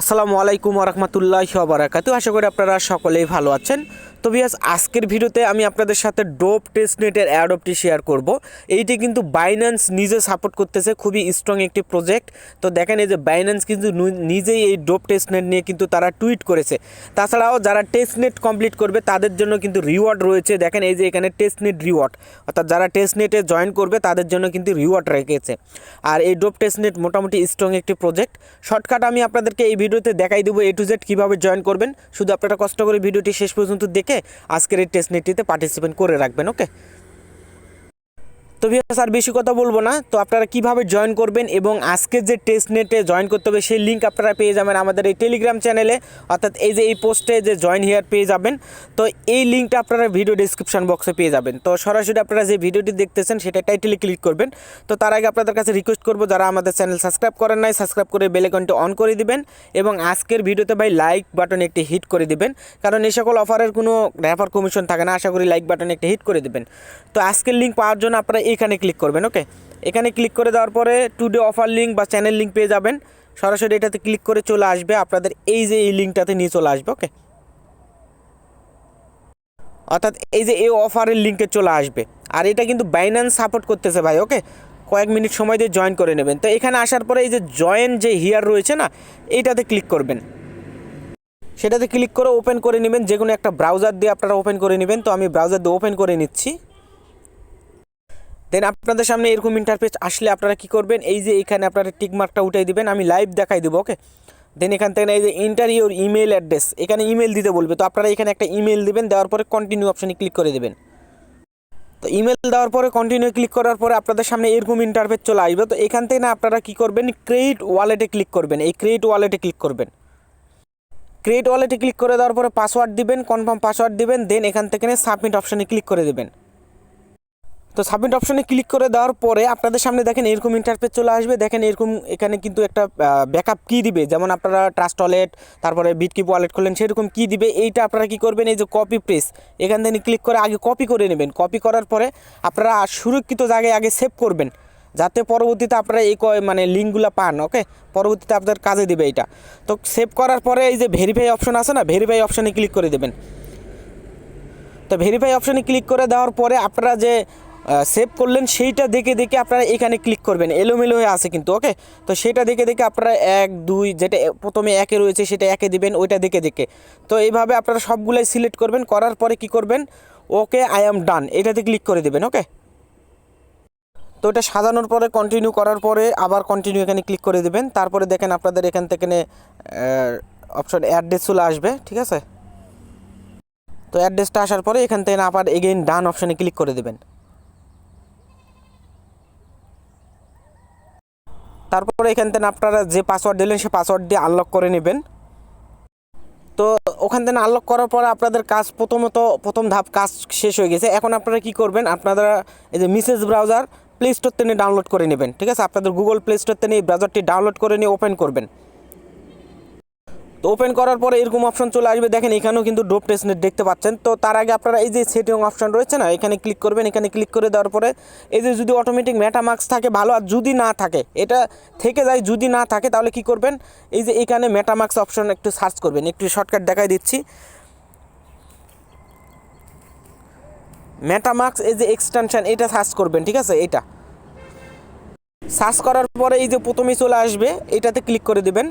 আসসালামু আলাইকুম রহমতুল্লাহ বারাকাতু আশা করি আপনারা সকলেই ভালো আছেন। তো বিয়াস আজকের ভিডিওতে আমি আপনাদের সাথে ডোপ টেস্টনেটের অ্যাডপটি শেয়ার করব। এইটি কিন্তু বাইন্যান্স নিজে সাপোর্ট করতেছে, খুবই স্ট্রং একটি প্রজেক্ট তো দেখেন এই যে বাইন্যান্স কিন্তু নিজেই এই ডোপ টেস্টনেট নিয়ে কিন্তু তারা টুইট করেছে। তাছাড়াও যারা টেস্টনেট কমপ্লিট করবে, তাদের জন্য কিন্তু রিওয়ার্ড রয়েছে। দেখেন এই যে এখানে টেস্টনেট রিওয়ার্ড অর্থাৎ যারা টেস্টনেটে জয়েন করবে, তাদের জন্য কিন্তু রিওয়ার্ড রেখেছে। আর এই ডোপ টেস্টনেট মোটামুটি স্ট্রং একটি প্রজেক্ট শর্টকাট আমি আপনাদেরকে এই ভিডিওতে দেখাই দেবো এ টু জেড কীভাবে জয়েন করবেন। শুধু আপনারা কষ্ট করে ভিডিওটি শেষ পর্যন্ত দেখে আজকের এই টেস্ট নেটটিতে পার্টিসিপেট করে রাখবেন ওকে তো ভিউয়ার্স আর বেশি কথা বলব না। তো আপনারা কীভাবে জয়েন করবেন এবং আজকে যে টেস্ট নেটে জয়েন করতে হবে, সেই লিঙ্ক আপনারা পেয়ে যাবেন আমাদের এই টেলিগ্রাম চ্যানেলে অর্থাৎ এই যে এই পোস্টে যে জয়েন হিয়ার পেয়ে যাবেন। তো এই লিঙ্কটা আপনারা ভিডিও ডিসক্রিপশন বক্সে পেয়ে যাবেন। তো সরাসরি আপনারা যে ভিডিওটি দেখতেছেন, সেটা টাইটেলে ক্লিক করবেন। তো তার আগে আপনাদের কাছে রিকোয়েস্ট করব, যারা আমাদের চ্যানেল সাবস্ক্রাইব করেন নাই সাবস্ক্রাইব করে বেলেকনটি অন করে দিবেন এবং আজকের ভিডিওতে ভাই লাইক বাটনে একটি হিট করে দিবেন। কারণ এই সকল অফারের কোনো রেফার কমিশন থাকে না। আশা করি লাইক বাটনে একটি হিট করে দিবেন। তো আজকের লিঙ্ক পাওয়ার জন্য আপনারা এখানে ক্লিক করবেন ওকে এখানে ক্লিক করে দেওয়ার পরে টুডে অফার লিঙ্ক বা চ্যানেল লিঙ্ক পেয়ে যাবেন। সরাসরি এটাতে ক্লিক করে চলে আসবে, আপনাদের এই যে এই লিঙ্কটাতে নিয়ে চলে আসবে ওকে অর্থাৎ এই যে এই অফারের লিঙ্কে চলে আসবে। আর এটা কিন্তু বাইন্যান্স সাপোর্ট করতেছে ভাই ওকে কয়েক মিনিট সময় দিয়ে জয়েন করে নেবেন। তো এখানে আসার পরে এই যে জয়েন যে হিয়ার রয়েছে না, এইটাতে ক্লিক করবেন। সেটাতে ক্লিক করে ওপেন করে নেবেন যে কোনো একটা ব্রাউজার দিয়ে আপনারা ওপেন করে নেবেন। তো আমি ব্রাউজার দিয়ে ওপেন করে নিচ্ছি। দেন আপনাদের সামনে এরকম ইন্টারফেস আসলে আপনারা কি করবেন? এই যে এখানে আপনারা টিকমার্কটা উঠাই দিবেন, আমি লাইভ দেখাই দেবো ওকে দেন এখান থেকে এই যে ইন্টার ইউর ইমেল অ্যাড্রেস এখানে ইমেল দিতে বলবে। তো আপনারা এখানে একটা ইমেল দিবেন, দেওয়ার পরে কন্টিনিউ অপশানে ক্লিক করে দেবেন। তো ইমেল দেওয়ার পরে কন্টিনিউ ক্লিক করার পরে আপনাদের সামনে এরকম ইন্টারফেস চলে আসবে। তো এখান থেকে না আপনারা কি করবেন? ক্রেডিট ওয়ালেটে ক্লিক করবেন। এই ক্রেডিট ওয়ালেটে ক্লিক করবেন। ক্রিয়েট ওয়ালেটে ক্লিক করে দেওয়ার পরে পাসওয়ার্ড দিবেন কনফার্ম পাসওয়ার্ড দিবেন দেন এখান থেকে সাবমিট অপশানে ক্লিক করে দেবেন। তো সাবমিট অপশানে ক্লিক করে দেওয়ার পরে আপনাদের সামনে দেখেন এরকম ইন্টারফেস চলে আসবে। দেখেন এরকম এখানে কিন্তু একটা ব্যাকআপ কী দিবে। যেমন আপনারা ট্রাস্ট ওয়ালেট তারপরে বিটকিপ ওয়ালেট করলেন সেরকম কী দিবে। এইটা আপনারা কি করবেন? এই যে কপি প্রেস এখান থেকে ক্লিক করে আগে কপি করে নেবেন। কপি করার পরে আপনারা সুরক্ষিত জায়গায় আগে সেভ করবেন। যাতে পরবর্তীতে আপনারা এই মানে লিঙ্কগুলো পান ওকে পরবর্তীতে আপনাদের কাজে দেবে এটা তো সেভ করার পরে এই যে ভেরিফাই অপশন আছে না? ভেরিফাই অপশানে ক্লিক করে দেবেন। তো ভেরিফাই অপশানে ক্লিক করে দেওয়ার পরে আপনারা যে সেভ করলেন, সেইটা দেখে দেখে আপনারা এখানে ক্লিক করবেন। এলোমেলো হয়ে আছে কিন্তু ওকে তো সেটা দেখে দেখে আপনারা এক, দুই, যেটা প্রথমে একে রয়েছে, সেটা একে দিবেন, ওইটা দেখে দেখে। তো এইভাবে আপনারা সবগুলাই সিলেক্ট করবেন, করার পরে কি করবেন? ওকে আই অ্যাম ডান এটাতে ক্লিক করে দেবেন ওকে তো এটা সাজানোর পরে কন্টিনিউ করার পরে আবার কন্টিনিউ এখানে ক্লিক করে দেবেন। তারপরে দেখেন আপনাদের এখান থেকে অপশন অ্যাড্রেস চলে আসবে, ঠিক আছে? তো অ্যাড্রেসটা আসার পরে এখান থেকে আবার এগেইন ডান অপশানে ক্লিক করে দেবেন। তারপরে এখান থেকে আপনারা যে পাসওয়ার্ড দিলেন, সে পাসওয়ার্ড দিয়ে আনলক করে নেবেন। তো ওখান থেকে আনলক করার পরে আপনাদের কাজ প্রথমত, প্রথম ধাপ কাজ শেষ হয়ে গেছে। এখন আপনারা কি করবেন, আপনারা এই যে মিসেস ব্রাউজার প্লে স্টোর থেকে ডাউনলোড করে নেবেন, ঠিক আছে? আপনাদের গুগল প্লে স্টোর থেকে এই ব্রাউজারটি ডাউনলোড করে নিয়ে ওপেন করবেন। তো ওপেন করার পরে এরকম অপশন চলে আসবে। দেখেন, এখানেও কিন্তু ডোপ টেস্টনেট দেখতে পাচ্ছেন। তো তার আগে আপনারা এই যে সেটিং অপশন রয়েছে না, এখানে ক্লিক করবেন, এখানে ক্লিক করে দেওয়ার পরে এই যে যদি অটোমেটিক মেটামার্কস থাকে, ভালো। আর যদি না থাকে, এটা থেকে যায়, যদি না থাকে, তাহলে কি করবেন? এই যে এখানে মেটামার্কস অপশন একটু সার্চ করবেন। একটু শর্টকাট দেখাই দিচ্ছি। মেটামার্কস এই যে এক্সটেনশন এটা সার্চ করবেন, ঠিক আছে? এটা। সার্চ করার পরে এই যে প্রথমেই চলে আসবে, এটাতে ক্লিক করে দিবেন।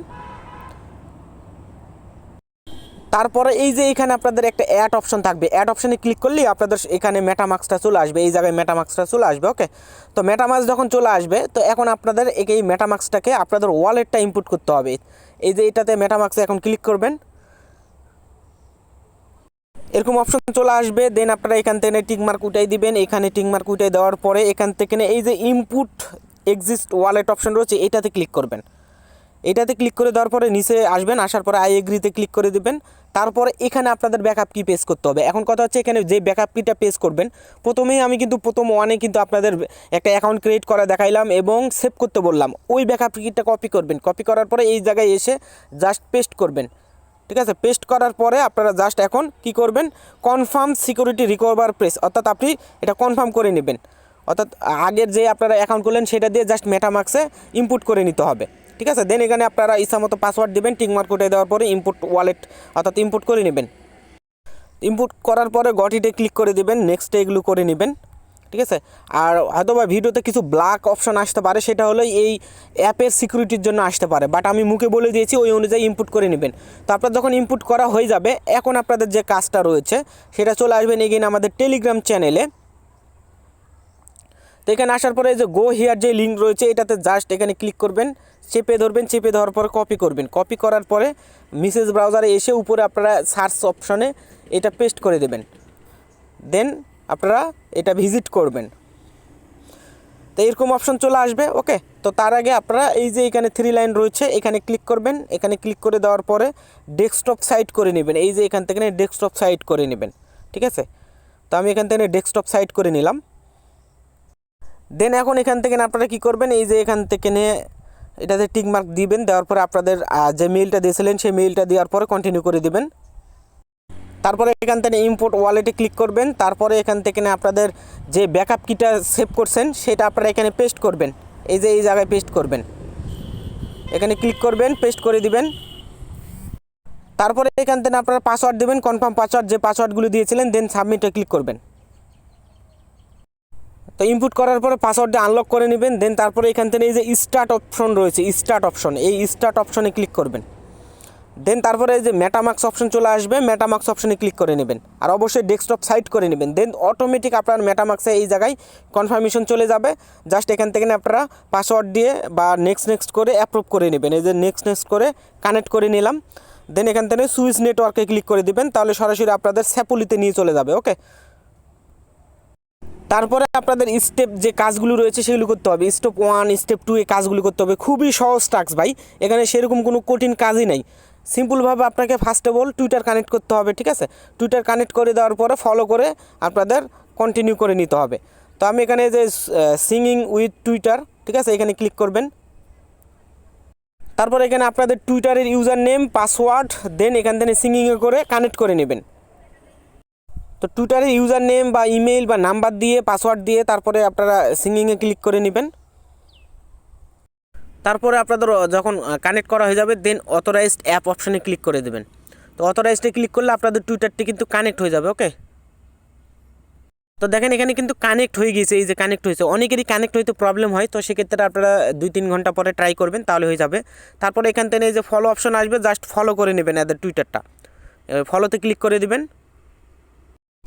তারপরে এই যে এখানে আপনাদের একটা অ্যাড অপশন থাকবে। অ্যাড অপশনে ক্লিক করলেই আপনাদের এখানে মেটামার্কসটা চলে আসবে। এই জায়গায় মেটামার্কসটা চলে আসবে ওকে তো মেটামার্কস যখন চলে আসবে, তো এখন আপনাদের এই- মেটামার্কসটাকে আপনাদের ওয়ালেটটা ইনপুট করতে হবে। এই যে এটাতে মেটামার্কসে এখন ক্লিক করবেন। এরকম অপশন চলে আসবে দেন আপনারা এখান থেকে টিক মার্ক উঠাই দিবেন। এখানে টিক মার্ক উঠাই দেওয়ার পরে এখান থেকে এই যে ইনপুট এক্সিস্ট ওয়ালেট অপশন রয়েছে, এটাতে ক্লিক করবেন। এটাতে ক্লিক করে দেওয়ার পরে নিচে আসবেন, আসার পরে আই এগ্রিতে ক্লিক করে দিবেন। তারপরে এখানে আপনাদের ব্যাকআপ কি পেস করতে হবে। এখন কথা হচ্ছে এখানে যে ব্যাকআপ কিটা পেস করবেন, প্রথমেই আমি কিন্তু, প্রথম ওয়ানে কিন্তু আপনাদের একটা অ্যাকাউন্ট ক্রিয়েট করা দেখাইলাম এবং সেভ করতে বললাম। ওই ব্যাকআপ কিটা কপি করবেন। কপি করার পরে এই জায়গায় এসে জাস্ট পেস্ট করবেন। ঠিক আছে? পেস্ট করার পরে আপনারা জাস্ট এখন কি করবেন? কনফার্ম সিকিউরিটি রিকভার প্রেস অর্থাৎ আপনি এটা কনফার্ম করে নেবেন। অর্থাৎ আগের যে আপনারা অ্যাকাউন্ট করলেন, সেটা দিয়ে জাস্ট মেটামার্কসে ইনপুট করে নিতে হবে। ঠিক আছে? দেন এখানে আপনারা ইচ্ছা মতো পাসওয়ার্ড দেবেন টিকমার্ক উঠে দেওয়ার পরে ইনপুট ওয়ালেট অর্থাৎ ইনপুট করে নেবেন। ইনপুট করার পরে গটিতে ক্লিক করে দিবেন নেক্সটে এগুলো করে নেবেন। ঠিক আছে? আর হয়তো বা ভিডিওতে কিছু ব্ল্যাক অপশন আসতে পারে, সেটা হলো এই অ্যাপের সিকিউরিটির জন্য আসতে পারে। বাট আমি মুখে বলে দিয়েছি, ওই অনুযায়ী ইনপুট করে নেবেন। তো আপনার যখন ইনপুট করা হয়ে যাবে, এখন আপনাদের যে কাজটা রয়েছে, সেটা চলে আসবেন এগিয়ে আমাদের টেলিগ্রাম চ্যানেলে তো এখানে আসার পরে যে গো হিয়ার যে লিঙ্ক রয়েছে, এটাতে জাস্ট এখানে ক্লিক করবেন, চেপে ধরবেন, চেপে ধরার পরে কপি করবেন। কপি করার পরে মিসেস ব্রাউজারে এসে উপরে আপনারা সার্চ অপশনে এটা পেস্ট করে দেবেন। দেন আপনারা এটা ভিজিট করবেন। তো এরকম অপশন চলে আসবে ওকে তো তার আগে আপনারা এই যে এখানে থ্রি লাইন রয়েছে, এখানে ক্লিক করবেন। এখানে ক্লিক করে দেওয়ার পরে ডেস্কটপ সাইট করে নেবেন। এই যে এখান থেকে ডেস্কটপ সাইট করে নেবেন, ঠিক আছে? তো আমি এখান থেকে ডেস্কটপ সাইট করে নিলাম। দেন এখন এখান থেকে আপনারা কি করবেন? এই যে এখান থেকে নিয়ে এটাতে টিক মার্ক দিবেন, দেওয়ার পরে আপনাদের যে মেইলটা দিয়েছিলেন, সেই মেইলটা দেওয়ার পরে কন্টিনিউ করে দিবেন। তারপরে এখান থেকে ইম্পোর্ট ওয়ালেটে ক্লিক করবেন, তারপরে এখান থেকে আপনাদের যে ব্যাকআপ কিটা সেভ করছেন, সেটা আপনারা এখানে পেস্ট করবেন। এই যে এই জায়গায় পেস্ট করবেন। এখানে ক্লিক করবেন পেস্ট করে দিবেন। তারপরে এখান থেকে আপনারা পাসওয়ার্ড দেবেন কনফার্ম পাসওয়ার্ড যে পাসওয়ার্ডগুলো দিয়েছিলেন দেন সাবমিটে ক্লিক করবেন। তো ইনপুট করার পরে পাসওয়ার্ডটা আনলক করে নেবেন দেন তারপরে এখান থেকে এই যে স্টার্ট অপশন রয়েছে স্টার্ট অপশন এই স্টার্ট অপশনে ক্লিক করবেন। দেন তারপরে এই যে মেটামাক্স অপশন চলে আসবে মেটামাক্স অপশনে ক্লিক করে নেবেন। আর অবশ্যই ডেস্কটপ সাইট করে নেবেন। দেন অটোমেটিক আপনার মেটামাক্সে এই জায়গায় কনফার্মেশন চলে যাবে। জাস্ট এখান থেকে আপনারা পাসওয়ার্ড দিয়ে বা নেক্সট নেক্সট করে অ্যাপ্রুভ করে নেবেন। এই যে নেক্সট নেক্সট করে কানেক্ট করে নিলাম। দেন এখান থেকে সুইচ নেটওয়ার্কে ক্লিক করে দিবেন। তাহলে সরাসরি আপনাদের স্যাপুলিতে নিয়ে চলে যাবে ওকে তারপরে আপনাদের স্টেপ যে কাজগুলো রয়েছে সেগুলো করতে হবে। স্টেপ ওয়ান স্টেপ টু এই কাজগুলো করতে হবে। খুবই সহজ টাস্ক ভাই। এখানে সেরকম কোনো কঠিন কাজই নাই। সিম্পলভাবে আপনাকে first of all Twitter connect করতে হবে, ঠিক আছে? টুইটার কানেক্ট করে দেওয়ার পরে ফলো করে আপনাদের কন্টিনিউ করে নিতে হবে। তো আমি এখানে যে সিঙ্গিং উইথ টুইটার ঠিক আছে? এখানে ক্লিক করবেন। তারপর এখানে আপনাদের টুইটারের ইউজার নেম পাসওয়ার্ড দেন এখান থেকে সিঙ্গিংয়ে করে কানেক্ট করে নেবেন। তো টুইটারের ইউজার নেম বা ইমেল বা নাম্বার দিয়ে, পাসওয়ার্ড দিয়ে তারপরে আপনারা সিঙ্গিংয়ে ক্লিক করে নেবেন। তারপরে আপনাদের যখন কানেক্ট করা হয়ে যাবে, দেন অথরাইজড অ্যাপ অপশানে ক্লিক করে দেবেন। তো অথরাইজডে ক্লিক করলে আপনাদের টুইটারটি কিন্তু কানেক্ট হয়ে যাবে, ওকে? তো দেখেন, এখানে কিন্তু কানেক্ট হয়ে গিয়েছে, এই যে কানেক্ট হয়েছে। অনেকেরই কানেক্ট হইতে প্রবলেম হয়, তো সেক্ষেত্রে আপনারা দুই তিন ঘণ্টা পরে ট্রাই করবেন, তাহলে হয়ে যাবে। তারপরে এখান থেকে এই যে ফলো অপশন আসবে জাস্ট ফলো করে নেবেন এদের টুইটারটা। ফলোতে ক্লিক করে দিবেন।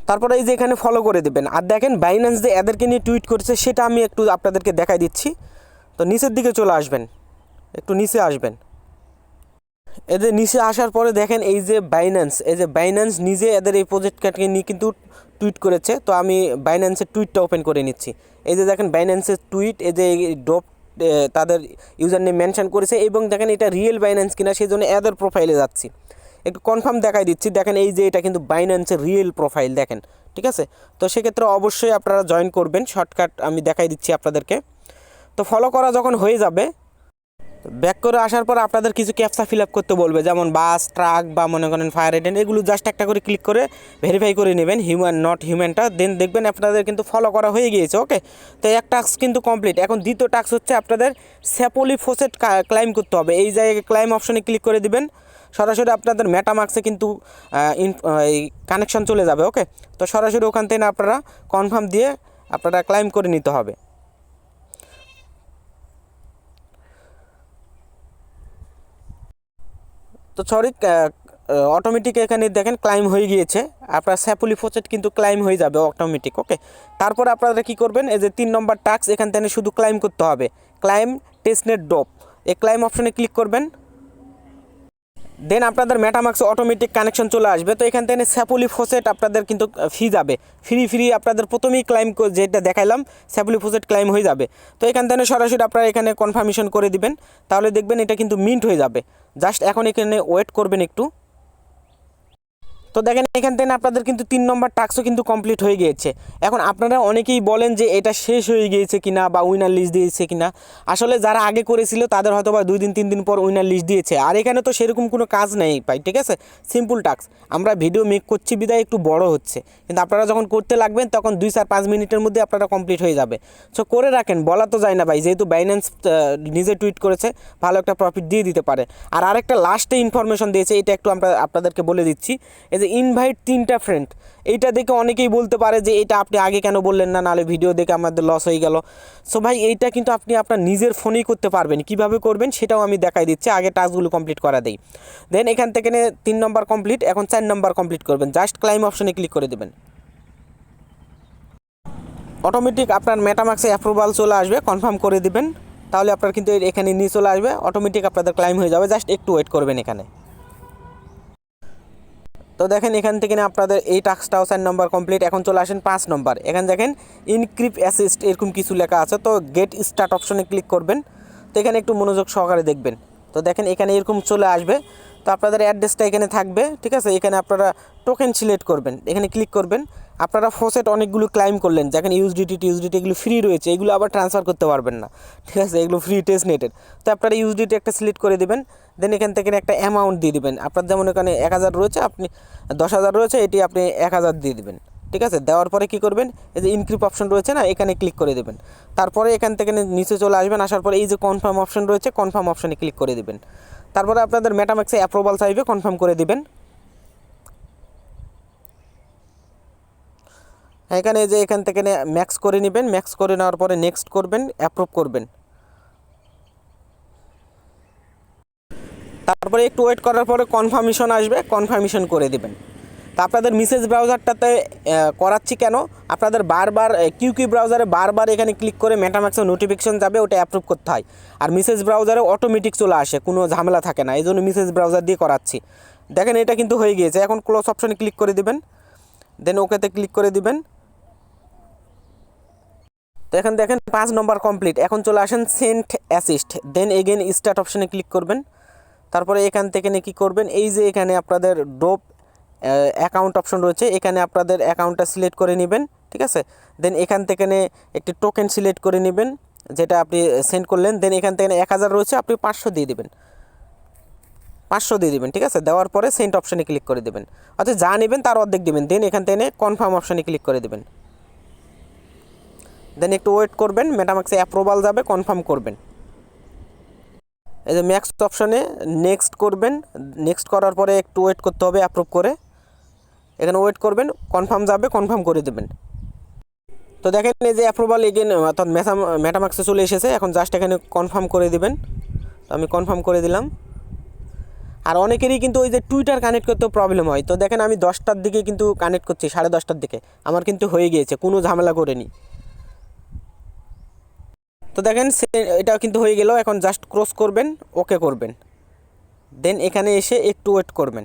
তারপরে এই যে এখানে ফলো করে দেবেন। আর দেখেন বাইন্যান্স যে এদেরকে নিয়ে টুইট করেছে, সেটা আমি একটু আপনাদেরকে দেখাই দিচ্ছি। তো নিচের দিকে চলে আসবেন। একটু নিচে আসবেন। এদের নিচে আসার পরে দেখেন এই যে বাইন্যান্স এই যে বাইন্যান্স নিজে এদের এই প্রজেক্টটাকে নিয়ে কিন্তু টুইট করেছে। তো আমি বাইন্যান্সের টুইটটা ওপেন করে নিচ্ছি। এই যে দেখেন বাইন্যান্সের টুইট এই যে ডোপ তাদের ইউজার নেম মেনশন করেছে এবং দেখেন এটা রিয়েল বাইন্যান্স কিনা সেই জন্য এদের প্রোফাইলে যাচ্ছি। একটু কনফার্ম দেখাই দিচ্ছি। দেখেন এই যে এটা কিন্তু বাইন্যান্সের রিয়েল প্রোফাইল দেখেন, ঠিক আছে? তো সেক্ষেত্রে অবশ্যই আপনারা জয়েন করবেন। শর্টকাট আমি দেখাই দিচ্ছি আপনাদেরকে। তো ফলো করা যখন হয়ে যাবে ব্যাক করে আসার পর আপনাদের কিছু ক্যাপসা ফিল আপ করতে বলবে। যেমন বাস ট্রাক বা মনে করেন ফায়ার এডেন্ট এগুলো জাস্ট একটা করে ক্লিক করে ভেরিফাই করে নেবেন হিউম্যান নট হিউম্যানটা দেন দেখবেন আপনাদের কিন্তু ফলো করা হয়ে গিয়েছে ওকে তো এক টাস্ক কিন্তু কমপ্লিট এখন দ্বিতীয় টাস্ক হচ্ছে আপনাদের স্যাপোলি ফোসেট ক্লাইম করতে হবে। এই জায়গায় ক্লাইম অপশনে ক্লিক করে দিবেন। সরাসরি আপনাদের মেটামার্কসে কিন্তু কানেকশন চলে যাবে ওকে তো সরাসরি ওখান থেকে আপনারা কনফার্ম দিয়ে আপনারা ক্লাইম করে নিতে হবে। তো সরি অটোমেটিক এখানে দেখেন ক্লাইম হয়ে গিয়েছে। আপনার স্যাপুলি ফোচেট কিন্তু ক্লাইম হয়ে যাবে অটোমেটিক ওকে তারপর আপনারা কি করবেন, এই যে তিন নম্বর টাস্ক এখান থেকে শুধু ক্লাইম করতে হবে। ক্লাইম টেস্টনেট ডপ এই ক্লাইম অপশনে ক্লিক করবেন। দেন আপনাদের মেটামাক্স অটোমেটিক কানেকশন চলে আসবে। তো এখান থেকে স্যাপুলি ফোসেট আপনাদের কিন্তু ফি যাবে। ফ্রি ফ্রি আপনাদের প্রথমেই ক্লাইম যেটা দেখাইলাম স্যাপুলি ফোসেট ক্লাইম হয়ে যাবে। তো এখান থেকে সরাসরি আপনারা এখানে কনফার্মেশন করে দিবেন। তাহলে দেখবেন এটা কিন্তু মিন্ট হয়ে যাবে। জাস্ট এখন এখানে ওয়েট করবেন একটু। তো দেখেন এখান থেকে আপনাদের কিন্তু তিন নম্বর টাস্কও কিন্তু কমপ্লিট হয়ে গিয়েছে। এখন আপনারা অনেকেই বলেন যে এটা শেষ হয়ে গিয়েছে কিনা বা উইনার লিস্ট দিয়েছে কিনা। আসলে যারা আগে করেছিল তাদের হয়তো বা দুই দিন, তিন দিন পর উইনার লিস্ট দিয়েছে। আর এখানে তো সেরকম কোনো কাজ নেই পাই ঠিক আছে? সিম্পল টাস্ক আমরা ভিডিও মেক করছি, বিদায় একটু বড় হচ্ছে। কিন্তু আপনারা যখন করতে লাগবেন, তখন দুই চার পাঁচ মিনিটের মধ্যে আপনারা কমপ্লিট হয়ে যাবে। সো করে রাখেন, বলা তো যায় না ভাই, যেহেতু বাইন্যান্স নিজে টুইট করেছে, ভালো একটা প্রফিট দিয়ে দিতে পারে। আর আরেকটা লাস্টে ইনফরমেশন দিয়েছে, এটা একটু আমরা আপনাদেরকে বলে দিচ্ছি। এই যে ইনভাইট তিনটা ফ্রেন্ড এইটা দেখে অনেকেই বলতে পারে যে, এটা আপনি আগে কেন বললেন না? নাহলে ভিডিও দেখে আমাদের লস হয়ে গেল। সো ভাই, এইটা কিন্তু আপনি আপনার নিজের ফোনেই করতে পারবেন। কীভাবে করবেন সেটাও আমি দেখাই দিচ্ছি। আগে টাস্কগুলো কমপ্লিট করা দেই। দেন এখান থেকে তিন নম্বর কমপ্লিট এখন চার নম্বর কমপ্লিট করবেন। জাস্ট ক্লাইম অপশনে ক্লিক করে দেবেন। অটোমেটিক আপনার মেটামাক্সে অ্যাপ্রুভাল চলে আসবে কনফার্ম করে দিবেন। তাহলে আপনার কিন্তু এখানে নিয়ে চলে আসবে। অটোমেটিক আপনাদের ক্লাইম হয়ে যাবে। জাস্ট একটু ওয়েট করবেন এখানে। তো দেখেন এখান থেকে না আপনাদের এই টাস্কটাও চার নম্বর কমপ্লিট। এখন চলে আসেন পাঁচ নম্বর। এখানে দেখেন ইনক্রিপ অ্যাসিস্ট এরকম কিছু লেখা আছে। তো গেট স্টার্ট অপশনে ক্লিক করবেন। তো এখানে একটু মনোযোগ সহকারে দেখবেন। তো দেখেন এখানে এরকম চলে আসবে। তো আপনাদের অ্যাড্রেসটা এখানে থাকবে, ঠিক আছে? এখানে আপনারা টোকেন সিলেক্ট করবেন, এখানে ক্লিক করবেন। আপনারা ফোসেট অনেকগুলো ক্লাইম করলেন, যেখানে ইউজডিটি টিউজডিটি এগুলো ফ্রি রয়েছে, এগুলো আবার ট্রান্সফার করতে পারবেন না, ঠিক আছে? এগুলো ফ্রি টেস্ট নেটের তো আপনারা ইউজডিটি একটা সিলেক্ট করে দেবেন দেন এখান থেকে একটা অ্যামাউন্ট দিয়ে দিবেন। আপনার যেমন এখানে এক হাজার রয়েছে, আপনি দশ হাজার রয়েছে, এটি আপনি এক হাজার দিয়ে দেবেন, ঠিক আছে? দেওয়ার পরে কি করবেন? এই যে ইনক্রিপ অপশন রয়েছে না, এখানে ক্লিক করে দেবেন। তারপরে এখান থেকে নিচে চলে আসবেন, আসার পরে এই যে কনফার্ম অপশন রয়েছে কনফার্ম অপশনে ক্লিক করে দেবেন। তারপরে আপনাদের মেটাম্যাক্সে অ্যাপ্রুভাল চাইবে কনফার্ম করে দিবেন। এখানে যে এখান থেকে ম্যাক্স করে নেবেন ম্যাক্স করে নেওয়ার পরে নেক্সট করবেন অ্যাপ্রুভ করবেন। তারপরে একটু ওয়েট করার পরে কনফার্মেশন আসবে কনফার্মেশন করে দিবেন। তা আপনাদের মেসেজ ব্রাউজারটাতে করাচ্ছি কেন? আপনাদের বারবার কিউ কিউ ব্রাউজারে বারবার এখানে ক্লিক করে মেটাম্যাক্সে নোটিফিকেশন যাবে, ওটা অ্যাপ্রুভ করতে হয়। আর মেসেজ ব্রাউজারে অটোমেটিক চলে আসে, কোনো ঝামেলা থাকে না এই জন্য মেসেজ ব্রাউজার দিয়ে করাচ্ছি। দেখেন, এটা কিন্তু হয়ে গিয়েছে, এখন ক্লোজ অপশনে ক্লিক করে দিবেন দেন ওকেতে ক্লিক করে দিবেন। তো এখন দেখেন, পাঁচ নম্বর কমপ্লিট এখন চলে আসেন send assist then again start অপশনে ক্লিক করবেন। তারপরে এখান থেকে কী করবেন? এই যে এখানে আপনাদের ডোপ অ্যাকাউন্ট অপশন রয়েছে, এখানে আপনাদের অ্যাকাউন্টটা সিলেক্ট করে নেবেন, ঠিক আছে? দেন এখান থেকে একটি টোকেন সিলেক্ট করে নেবেন, যেটা আপনি সেন্ড করলেন দেন এখান থেকে এক হাজার রয়েছে, আপনি পাঁচশো দিয়ে দেবেন। পাঁচশো দিয়ে দেবেন, ঠিক আছে? দেওয়ার পরে সেন্ট অপশনে ক্লিক করে দেবেন। অর্থাৎ যা নেবেন তার অর্ধেক দেবেন দেন এখান থেকে কনফার্ম অপশনে ক্লিক করে দেবেন। দেন একটু ওয়েট করবেন মেটামাক্সে অ্যাপ্রুভাল যাবে কনফার্ম করবেন। এই যে নেক্সট অপশনে নেক্সট করবেন নেক্সট করার পরে একটু ওয়েট করতে হবে অ্যাপ্রুভ করে। এখানে ওয়েট করবেন কনফার্ম যাবে কনফার্ম করে দেবেন। তো দেখেন এই যে অ্যাপ্রুভাল এগেন অর্থাৎ মেসাম মেটামাক্সে চলে এসেছে, এখন জাস্ট এখানে কনফার্ম করে দেবেন। তো আমি কনফার্ম করে দিলাম। আর অনেকেরই কিন্তু ওই যে টুইটার কানেক্ট করতেও প্রবলেম হয়। তো দেখেন আমি দশটার দিকে কিন্তু কানেক্ট করছি, সাড়ে দশটার দিকে। আমার কিন্তু হয়ে গিয়েছে, কোনো ঝামেলা করেনি। তো দেখেন সে এটা কিন্তু হয়ে গেল, এখন জাস্ট ক্রস করবেন ওকে করবেন। দেন এখানে এসে একটু ওয়েট করবেন।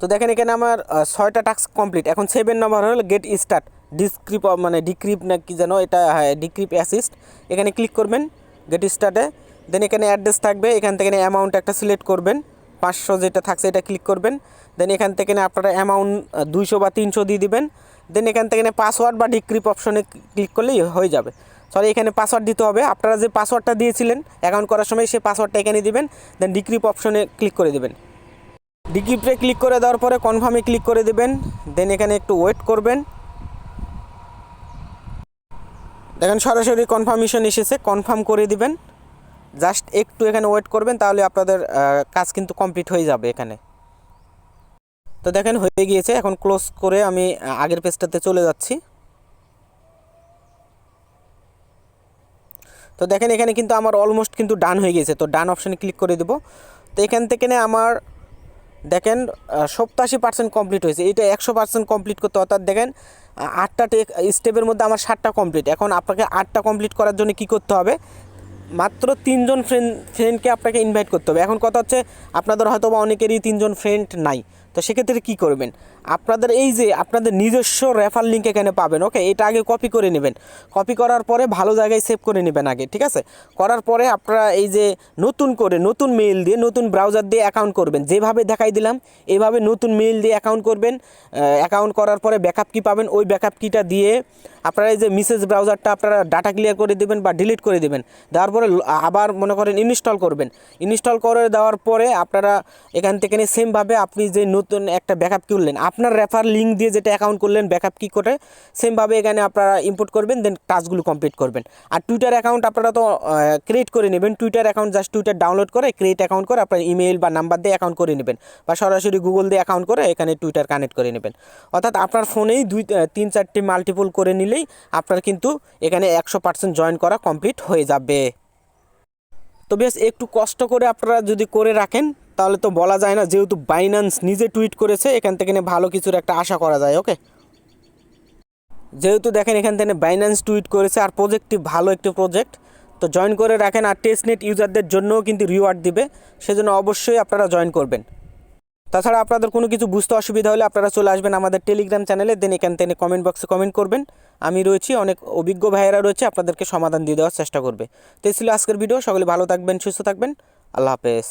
তো দেখেন এখানে আমার ছয়টা টাস্ক কমপ্লিট এখন সেভেন নাম্বার হলো গেট স্টার্ট ডিসক্রিপ মানে ডিক্রিপ না কি যেন এটা হ্যাঁ ডিক্রিপ অ্যাসিস্ট এখানে ক্লিক করবেন গেট স্টার্টে দেন এখানে অ্যাড্রেস থাকবে, এখান থেকে অ্যামাউন্ট একটা সিলেক্ট করবেন। পাঁচশো যেটা থাকছে এটা ক্লিক করবেন। দেন এখান থেকে আপনারা অ্যামাউন্ট দুইশো বা তিনশো দিয়ে দিবেন। দেন এখান থেকে পাসওয়ার্ড বা ডিক্রিপ অপশনে ক্লিক করলেই হয়ে যাবে। সরি এখানে পাসওয়ার্ড দিতে হবে। আপনারা যে পাসওয়ার্ডটা দিয়েছিলেন অ্যাকাউন্ট করার সময় সেই পাসওয়ার্ডটা এখানে দিবেন। দেন ডিক্রিপ অপশনে ক্লিক করে দেবেন। ডিক্রিপে ক্লিক করে দেওয়ার পরে কনফার্মে ক্লিক করে দেবেন। দেন এখানে একটু ওয়েট করবেন। দেখেন সরাসরি কনফার্মেশন এসেছে, কনফার্ম করে দিবেন। জাস্ট একটু এখানে ওয়েট করবেন, তাহলে আপনাদের কাজ কিন্তু কমপ্লিট হয়ে যাবে এখানে। তো দেখেন হয়ে গিয়েছে, এখন ক্লোজ করে আমি আগের পেজটাতে চলে যাচ্ছি। তো দেখেন এখানে কিন্তু আমার অলমোস্ট কিন্তু ডান হয়ে গেছে তো ডান অপশানে ক্লিক করে দেবো। তো এখান থেকে আমার দেখেন সপ্তাশি পার্সেন্ট কমপ্লিট হয়েছে। এটা একশো পার্সেন্ট কমপ্লিট করতে অর্থাৎ দেখেন আটটা টেক স্টেপের মধ্যে আমার ষাটটা কমপ্লিট এখন আপনাকে আটটা কমপ্লিট করার জন্য কি করতে হবে? মাত্র তিনজন ফ্রেন্ড ফ্রেন্ডকে আপনাকে ইনভাইট করতে হবে। এখন কথা হচ্ছে, আপনাদের হয়তো বা অনেকেরই তিনজন ফ্রেন্ড নাই। তো সেক্ষেত্রে কী করবেন? আপনাদের এই যে আপনাদের নিজস্ব রেফার লিঙ্ক এখানে পাবেন ওকে এটা আগে কপি করে নেবেন। কপি করার পরে ভালো জায়গায় সেভ করে নেবেন আগে, ঠিক আছে? করার পরে আপনারা এই যে নতুন করে নতুন মেইল দিয়ে, নতুন ব্রাউজার দিয়ে অ্যাকাউন্ট করবেন। যেভাবে দেখাই দিলাম এইভাবে নতুন মেইল দিয়ে অ্যাকাউন্ট করবেন। অ্যাকাউন্ট করার পরে ব্যাকআপ কি পাবেন। ওই ব্যাকআপ কিটা দিয়ে আপনারা এই যে মিসেজ ব্রাউজারটা আপনারা ডাটা ক্লিয়ার করে দেবেন বা ডিলিট করে দেবেন। দেওয়ার পরে আবার মনে করেন ইনস্টল করবেন। ইনস্টল করে দেওয়ার পরে আপনারা এখান থেকে সেমভাবে আপনি যে নতুন একটা ব্যাকআপ করলেন আপনার রেফার লিঙ্ক দিয়ে যেটা অ্যাকাউন্ট করলেন ব্যাকআপ কি করে সেমভাবে এখানে আপনারা ইম্পোর্ট করবেন দেন টাস্কগুলো কমপ্লিট করবেন। আর টুইটার অ্যাকাউন্ট আপনারা তো ক্রিয়েট করে নেবেন। Twitter account just Twitter download করে ক্রিয়েট অ্যাকাউন্ট করে আপনার ইমেল বা নাম্বার দিয়ে অ্যাকাউন্ট করে নেবেন বা সরাসরি গুগল দিয়ে অ্যাকাউন্ট করে এখানে টুইটার কানেক্ট করে নেবেন। অর্থাৎ আপনার ফোনেই দুই তিন, চারটি মাল্টিপল করে নিলেই আপনার কিন্তু এখানে একশো পার্সেন্ট জয়েন করা কমপ্লিট হয়ে যাবে। তো বেশ, একটু কষ্ট করে আপনারা যদি করে রাখেন তাহলে তো বলা যায় না, যেহেতু বাইন্যান্স নিজে টুইট করেছে, এখান থেকে ভালো কিছুর একটা আশা করা যায় ওকে যেহেতু দেখেন এখান থেকে বাইন্যান্স টুইট করেছে, আর প্রজেক্টটি ভালো একটি প্রজেক্ট তো জয়েন করে রাখেন, আর টেস্টনেট ইউজারদের জন্যও কিন্তু রিওয়ার্ড দিবে, সেজন্য অবশ্যই আপনারা জয়েন করবেন। তাছাড়া আপনাদের কোনো কিছু বুঝতে অসুবিধা হলে আপনারা চলে আসবেন আমাদের টেলিগ্রাম চ্যানেলে দেন এখান থেকে কমেন্ট বক্সে কমেন্ট করবেন। আমি রয়েছি, অনেক অভিজ্ঞ ভাইয়েরা রয়েছে, আপনাদেরকে সমাধান দিয়ে দেওয়ার চেষ্টা করবে। তো এই ছিল আজকের ভিডিও সকলে ভালো থাকবেন, সুস্থ থাকবেন, আল্লাহ হাফেজ।